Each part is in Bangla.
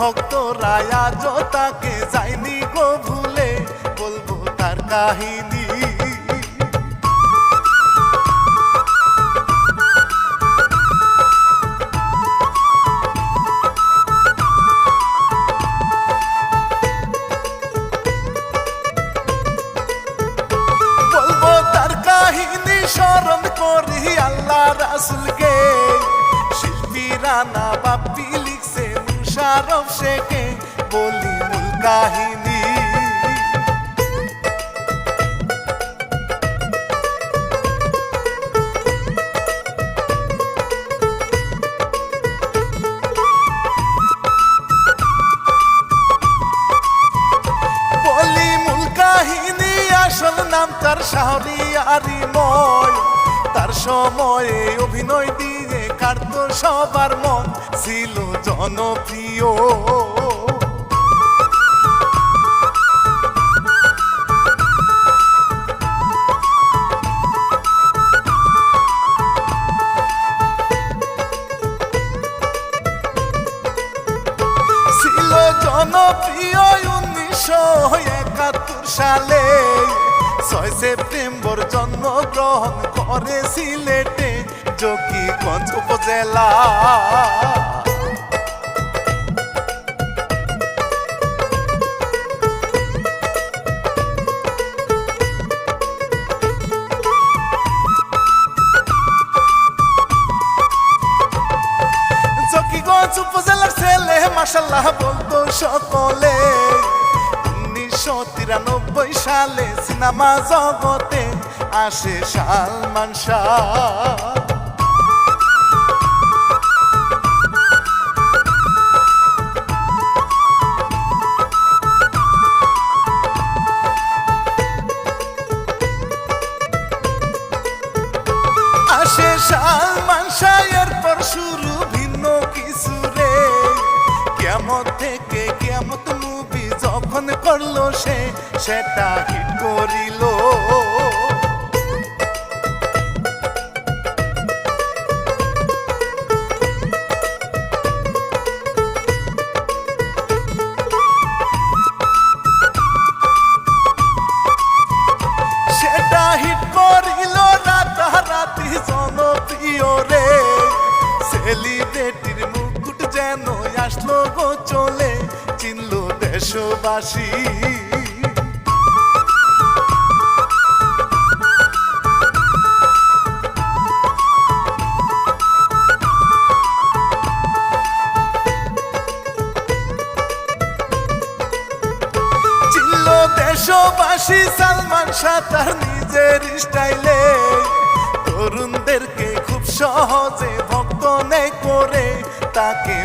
ভক্তরা আজও তাকে যায়নি গো ভুলে, বলব তার কাহিনী। তার স্মরণ করি আল্লাহ রাসুলকে। শিল্পী রানা বাপ্পি লিখছে মুশারফ শেখে বলি মূল কাহিনী। আসল নাম তার শাহরিয়ারি ময়। তার সময়ে অভিনয় দিয়ে কাটত সবার মন ছিল জনপ্রিয়? জন্মগ্রহণ করে সিলেটে যোগীগঞ্জ উপজেলা। জকিগঞ্জ উপজেলার ছেলে মাসাল্লাহ বলতো সকলে। উনিশশো তিরানব্বই সালে সিনেমা জগতে আসে সালমান শাহ। আসে সালমান পর শুরু ভিন্ন কিছু রে। কেমন থেকে কেমত যখন করল সে সেটা হিট করিল? চিনল দেশবাসী সালমান শাহ তার নিজের স্টাইলে। তরুণদেরকে খুব সহজে ভক্ত নে করে তাকে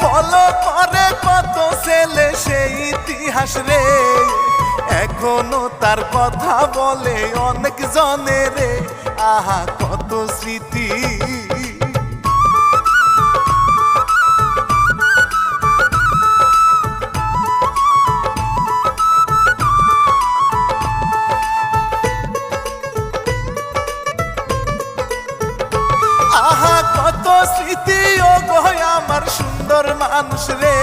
ফলো করে কত ছেলে সেই ইতিহাস রে? এখনও তার কথা বলে অনেক জনে রে। আহা, কত স্মৃতি। মানুষ রে।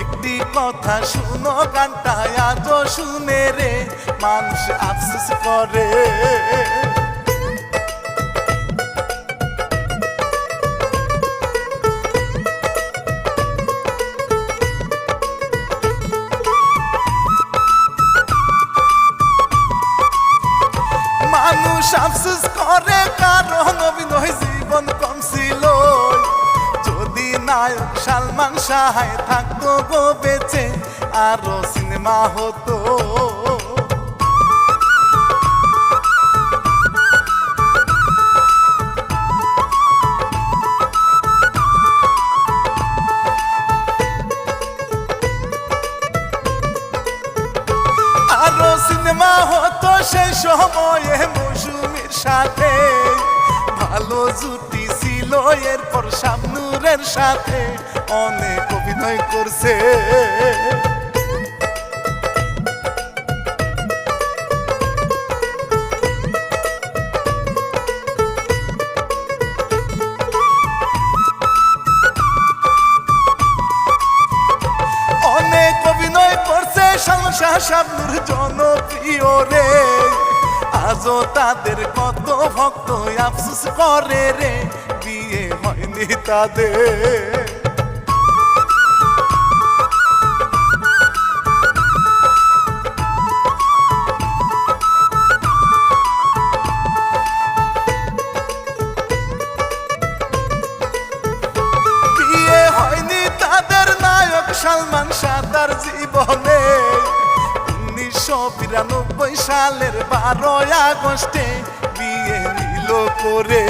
একটি কথা শুনো, গানটা আজও শুনে রে। মানুষ আফসোস করে। মানুষ আফসোস করে, কারণ অভিনয় সালমান শাহায় থাকতো গো বেঁচে, আরও সিনেমা হতো। আরও সিনেমা হতো সেই সময়ে মৌসুমীর সাথে। ভালো জুটি ছিল এরপর শাবনুরের সাথে অনেক অভিনয় করছে। অনেক অভিনয় করছে সংসার শাবনুর জনপ্রিয় রে। আজও তাদের কত ভক্ত আফসোস করে রে। হয়নি তাদের সালমান তার জীবনে। উনিশশো বিরানব্বই সালের বারোই আগস্টে বিয়ে নিল করে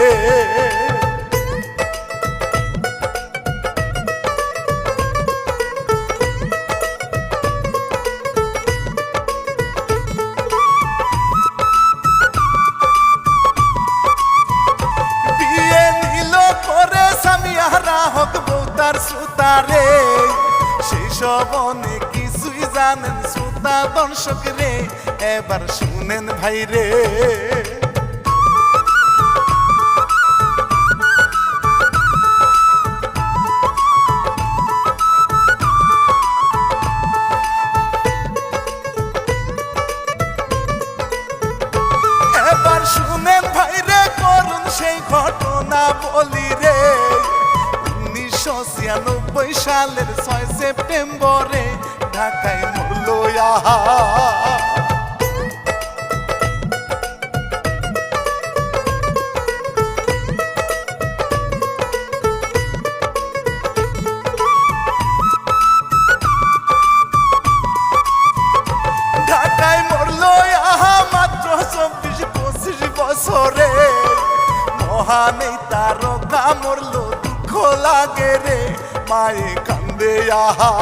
শ্রোতা দর্শক রে, এবার শুনেন ভাই রে। ঘটনা বলি রে। উনিশশো ছিয়ানব্বই সালের ছয় সেপ্টেম্বরে ঢাকায় মরল আহা বছরে। মহান এই তারকা মরলো দুঃখ লাগে রে মায়ে কান্দে আহা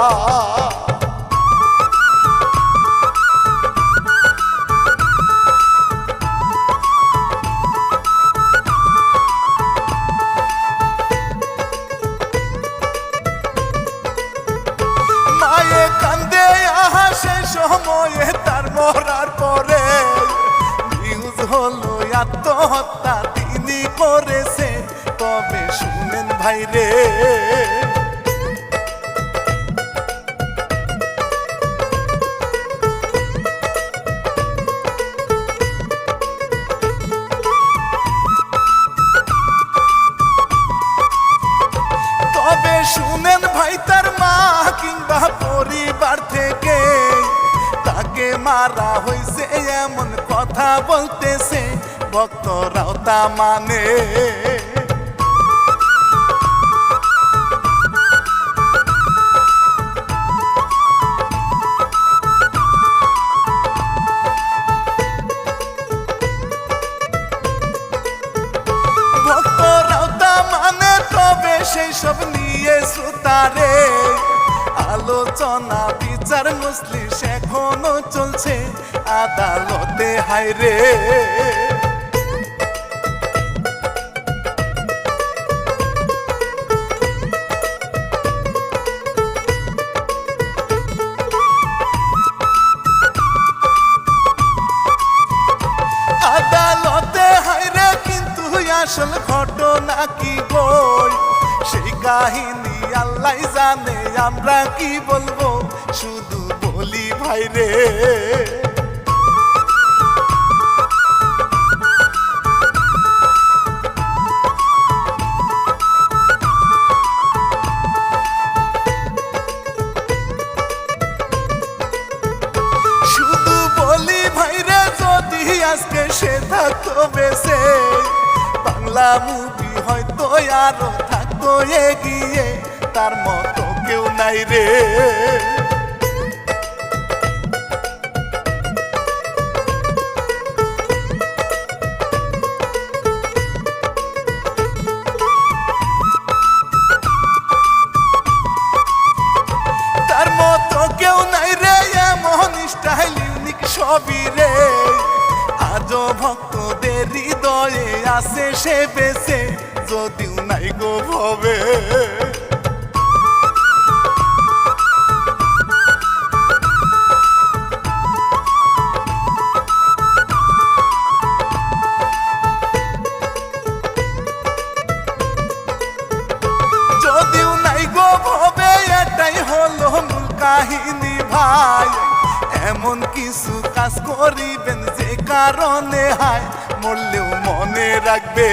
শুনেন ভাই তার মা কিংবা পরিবার থেকে, তাকে মারা হয়েছে এমন কথা বলতেছে ভক্তরাও তা মানে। সেই সব নিয়ে সুতারে। আলোচনা, বিচার মুসলিম এখনও চলছে। আদালতে হাইরে আদালতে হাইরে কিন্তু আসল ঘটনা কি বই? সেই কাহিনী আল্লাহ জানে, আমরা কি বলব? শুধু বলি, ভাই রে। আজকে সে থাকতো বেসে বাংলা মুভি হয়তো আরও থাকতো এগিয়ে তার মতো কেউ নাই রে। তার মতো কেউ নাই রে, এমন রে। আছে সে বেছে যদিও নাই গো ভবে। যদিও নাই গো ভবে, এটাই হলো কাহিনী ভাই। এমন কিছু কাজ করিবেন যে কারণে হায়, মরলেও মনে রাখবে।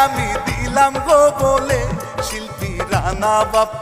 আমি দিলাম গো বলে শিল্পী রানা বাপ্পি